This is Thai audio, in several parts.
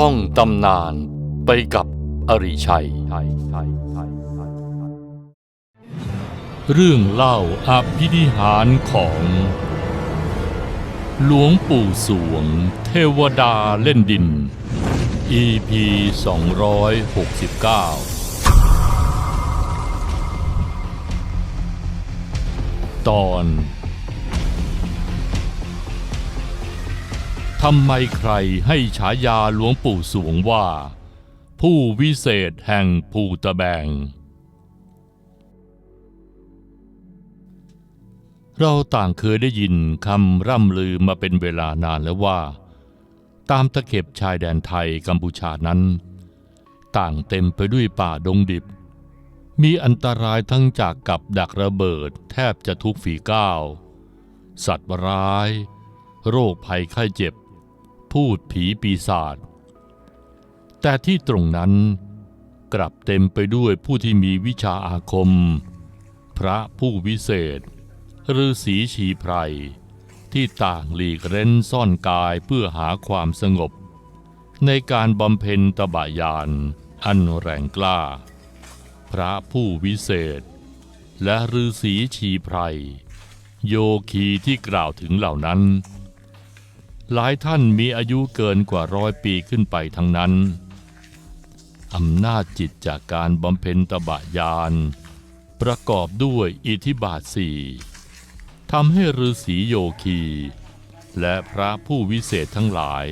ท่องตำนานไปกับอริชัย เรื่องเล่าอภินิหารของ หลวงปู่สวง เทวดาเล่นดิน EP 269 ตอน ทำไมใครให้ฉายาหลวงปู่สวงว่า ผู้วิเศษแห่งภูตะแบง เราต่างเคยได้ยินคำร่ำลือมาเป็นเวลานานแล้วว่า ตามตะเข็บชายแดนไทยกัมพูชานั้น ต่างเต็มไปด้วยป่าดงดิบ มีอันตรายทั้งจากกับดักระเบิดแทบจะทุกฝีก้าว สัตว์ร้ายโรคภัยไข้เจ็บ พูดผีปีศาจ แต่ที่ตรงนั้นกลับเต็มไปด้วยผู้ที่มีวิชาอาคม พระผู้วิเศษฤาษีชีไพรที่ต่างหลีกเร้นซ่อนกายเพื่อหาความสงบ ในการบำเพ็ญตบะยานอันแรงกล้า พระผู้วิเศษ และฤาษีชีไพรโยคีที่กล่าวถึงเหล่านั้น หลายท่านมีอายุเกินกว่าร้อยปีขึ้นไปทั้งนั้น อำนาจจิตจากการบำเพ็ญตบะยาน ประกอบด้วยอิทธิบาทสี่ทำให้ฤาษีโยคี และพระผู้วิเศษทั้งหลาย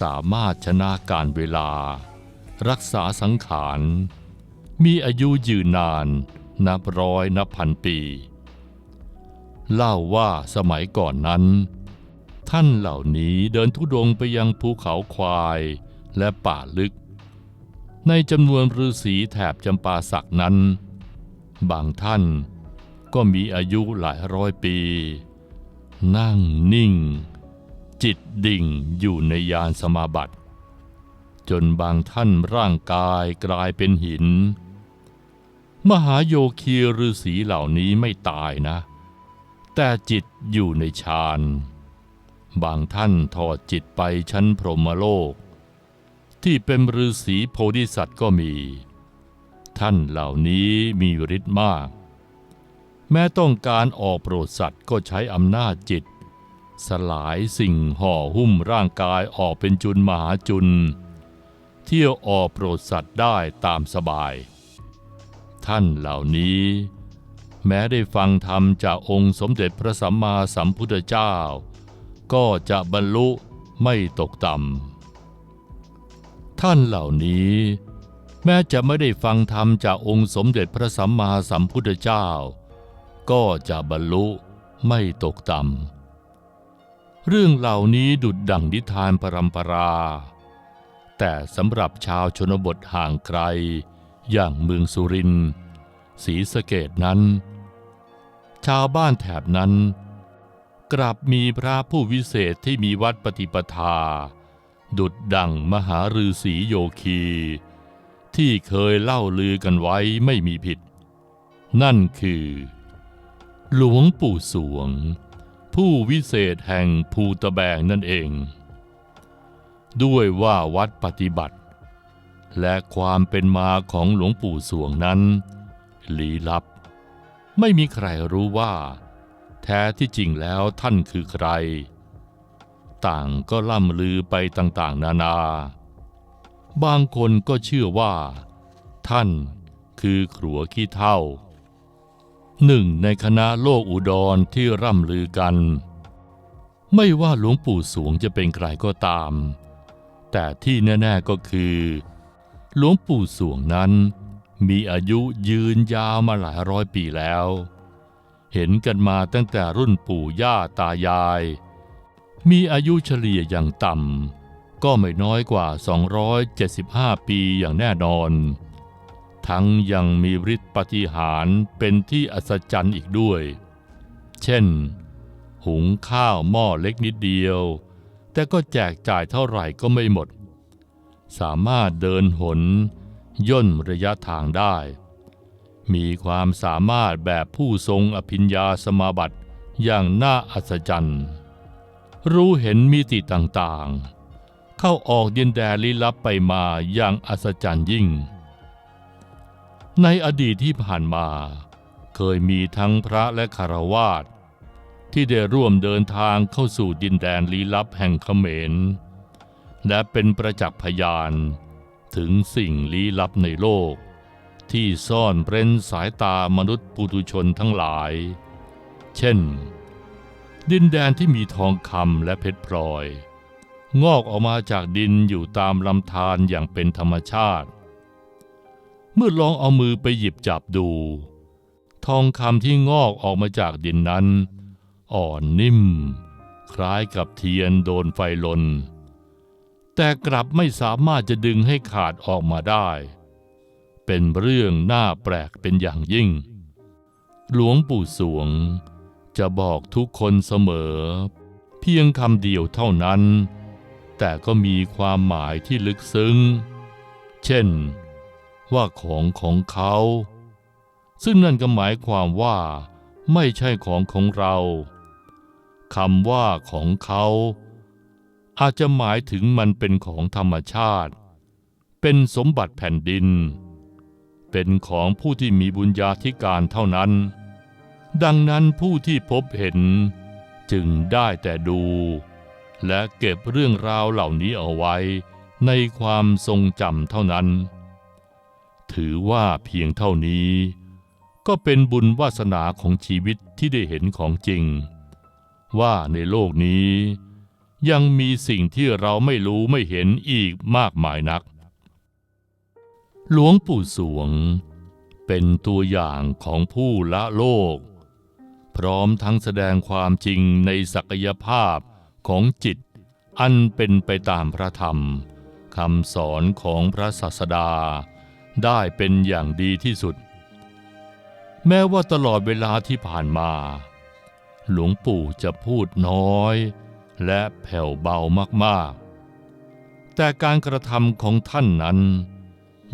สามารถชนะการเวลา รักษาสังขาร มีอายุยืนนาน นับร้อยนับพันปี เล่าว่าสมัยก่อนนั้น ท่านเหล่านี้เดินทุดงไปยังภูเขาควายและป่าลึก ในจำนวนฤาษีแถบจำปาสักนั้น บางท่านก็มีอายุหลายร้อยปี นั่งนิ่ง จิตดิ่งอยู่ในยานสมาบัติ จนบางท่านร่างกายกลายเป็นหิน มหาโยคีฤาษีเหล่านี้ไม่ตายนะ แต่จิตอยู่ในฌาน บางท่านถอดจิตไปชั้นพรหมโลก ที่เป็นฤาษีโพธิสัตว์ก็มี ท่านเหล่านี้มีฤทธิ์มาก แม้ต้องการออกโปรดสัตว์ก็ใช้อำนาจจิต สลายสิ่งห่อหุ้มร่างกายออกเป็นจุลมหาจุลเที่ยวออกโปรดสัตว์ได้ตามสบาย ท่านเหล่านี้แม้ได้ฟังธรรมจากองค์สมเด็จพระสัมมาสัมพุทธเจ้า ก็จะบรรลุไม่ตกต่ำ ท่านเหล่านี้ แม้จะไม่ได้ฟังธรรมจากองค์สมเด็จพระสัมมาสัมพุทธเจ้า ก็จะบรรลุไม่ตกต่ำ เรื่องเหล่านี้ดุดดั่งนิทานปรำปรา แต่สำหรับชาวชนบทห่างไกล อย่างเมืองสุรินทร์ศรีสะเกดนั้น ชาวบ้านแถบนั้น กลับมีพระผู้วิเศษที่มีวัดปฏิปทา ดุดดั่งมหาฤาษีโยคี ที่เคยเล่าลือกันไว้ไม่มีผิด นั่นคือ หลวงปู่สวง ผู้วิเศษแห่งภูตะแบงนั่นเอง ด้วยว่าวัดปฏิบัติ และความเป็นมาของหลวงปู่สวงนั้นลี้ลับ ไม่มีใครรู้ว่า แท้ที่จริงแล้วท่านคือใคร ต่างก็ล่ำลือไปต่างๆ นานา บางคนก็เชื่อว่า ท่านคือขรัวขี้เท่า หนึ่งในคณะโลกอุดรที่ร่ำลือกัน ไม่ว่าหลวงปู่สวงจะเป็นใครก็ตาม แต่ที่แน่ๆก็คือ หลวงปู่สวงนั้นมีอายุยืนยาวมาหลายร้อยปีแล้ว เห็นกันมาตั้งแต่รุ่นปู่ย่าตายาย มีอายุเฉลี่ยอย่างต่ำก็ไม่น้อยกว่า 275 ปีอย่างแน่นอน ทั้งยังมีฤทธิ์ปฏิหารเป็นที่อัศจรรย์อีกด้วย เช่น หุงข้าวหม้อเล็กนิดเดียว แต่ก็แจกจ่ายเท่าไหร่ก็ไม่หมด สามารถเดินหนย่นระยะทางได้ มีความสามารถแบบผู้ทรงอภิญญาสมาบัติอย่างน่าอัศจรรย์ รู้เห็นมิติต่างๆ เข้าออกดินแดนลี้ลับไปมาอย่างอัศจรรย์ยิ่ง ในอดีตที่ผ่านมา เคยมีทั้งพระและคารวาสที่ได้ร่วมเดินทางเข้าสู่ดินแดนลี้ลับแห่งเขมร และเป็นประจักษ์พยานถึงสิ่งลี้ลับในโลก ที่ซ่อนเร้นสายตามนุษย์ปุถุชนทั้งหลาย เช่น ดินแดนที่มีทองคำและเพชรพลอย งอกออกมาจากดินอยู่ตามลำธารอย่างเป็นธรรมชาติ เมื่อลองเอามือไปหยิบจับดู ทองคำที่งอกออกมาจากดินนั้น อ่อนนิ่ม คล้ายกับเทียนโดนไฟลนแต่กลับไม่สามารถจะดึงให้ขาดออกมาได้ เป็นเรื่องน่าแปลกเป็นอย่างยิ่ง หลวงปู่สวง จะบอกทุกคนเสมอ เพียงคำเดียวเท่านั้น แต่ก็มีความหมายที่ลึกซึ้ง เช่น ว่าของของเขา ซึ่งนั่นก็หมายความว่าไม่ใช่ของของเราคำว่าของเขา อาจจะหมายถึงมันเป็นของธรรมชาติ เป็นสมบัติแผ่นดิน เป็นของผู้ที่มีบุญญาธิการเท่านั้น ดังนั้นผู้ที่พบเห็นจึงได้แต่ดู และเก็บเรื่องราวเหล่านี้เอาไว้ในความทรงจำเท่านั้น ถือว่าเพียงเท่านี้ ก็เป็นบุญวาสนาของชีวิตที่ได้เห็นของจริง ว่าในโลกนี้ยังมีสิ่งที่เราไม่รู้ไม่เห็นอีกมากมายนัก หลวงปู่สวง เป็นตัวอย่างของผู้ละโลก พร้อมทั้งแสดงความจริงในศักยภาพของจิต อันเป็นไปตามพระธรรมคำสอนของพระศาสดา ได้เป็นอย่างดีที่สุด แม้ว่าตลอดเวลาที่ผ่านมา หลวงปู่จะพูดน้อย และแผ่วเบามากๆ แต่การกระทำของท่านนั้น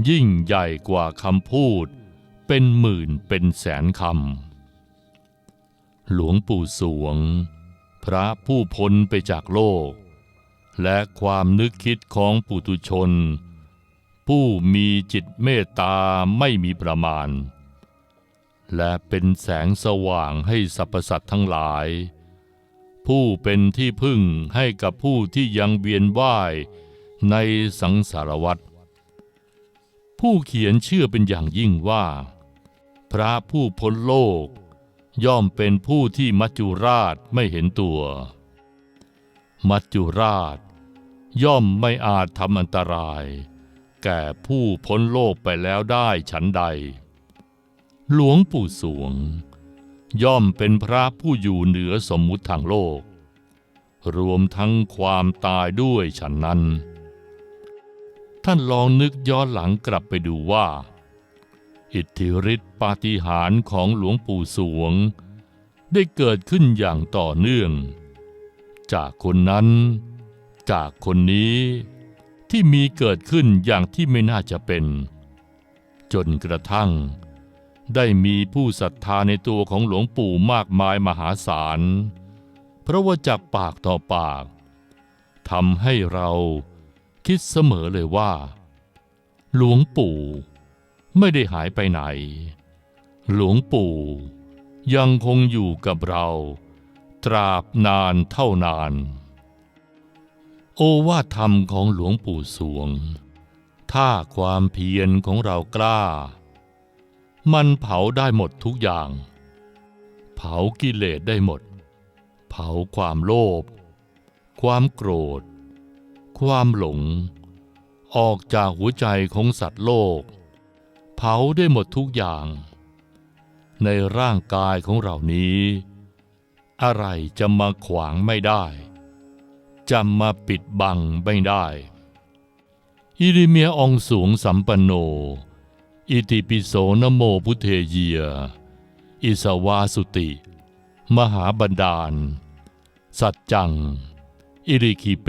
ยิ่งใหญ่กว่าคำพูด เป็นหมื่นเป็นแสนคำ หลวงปู่สวง พระผู้พ้นไปจากโลก และความนึกคิดของปุตุชน ผู้มีจิตเมตตาไม่มีประมาณ และเป็นแสงสว่างให้สรรพสัตว์ทั้งหลาย ผู้เป็นที่พึ่งให้กับผู้ที่ยังเวียนว่ายในสังสารวัฏ ผู้เขียนเชื่อเป็นอย่างยิ่งว่า พระผู้พ้นโลก ย่อมเป็นผู้ที่มัจจุราชไม่เห็นตัว มัจจุราช ย่อมไม่อาจทำอันตราย แก่ผู้พ้นโลกไปแล้วได้ฉันใด หลวงปู่สวง ย่อมเป็นพระผู้อยู่เหนือสมมุติทางโลก รวมทั้งความตายด้วยฉันนั้น ท่านลองนึกย้อนหลังกลับไปดูว่า อิทธิฤทธิปาฏิหาริย์ของหลวงปู่สวง ได้เกิดขึ้นอย่างต่อเนื่อง จากคนนั้น จากคนนี้ที่มีเกิดขึ้นอย่างที่ไม่น่าจะเป็น จนกระทั่ง ได้มีผู้ศรัทธาในตัวของหลวงปู่มากมายมหาศาล เพราะว่าจากปากต่อปากทำให้เรา คิดเสมอเลยว่า หลวงปู่ไม่ได้หายไปไหน หลวงปู่ยังคงอยู่กับเรา ตราบนานเท่านาน โอวาทธรรมของหลวงปู่สวง ถ้าความเพียรของเรากล้า มันเผาได้หมดทุกอย่าง เผากิเลสได้หมด เผาความโลภความโกรธ ความหลง ออกจากหัวใจของสัตว์โลก เผาได้หมดทุกอย่าง ในร่างกายของเรานี้ อะไรจะมาขวางไม่ได้ จะมาปิดบังไม่ได้อิริเมียองสูงสัมปันโน อิติปิโสนโมพุเทเยีย อิสวาสุติ มหาบันดาล สัจจัง อิริคีเป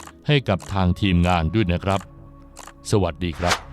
ให้กับทางทีมงานด้วยนะครับ สวัสดีครับ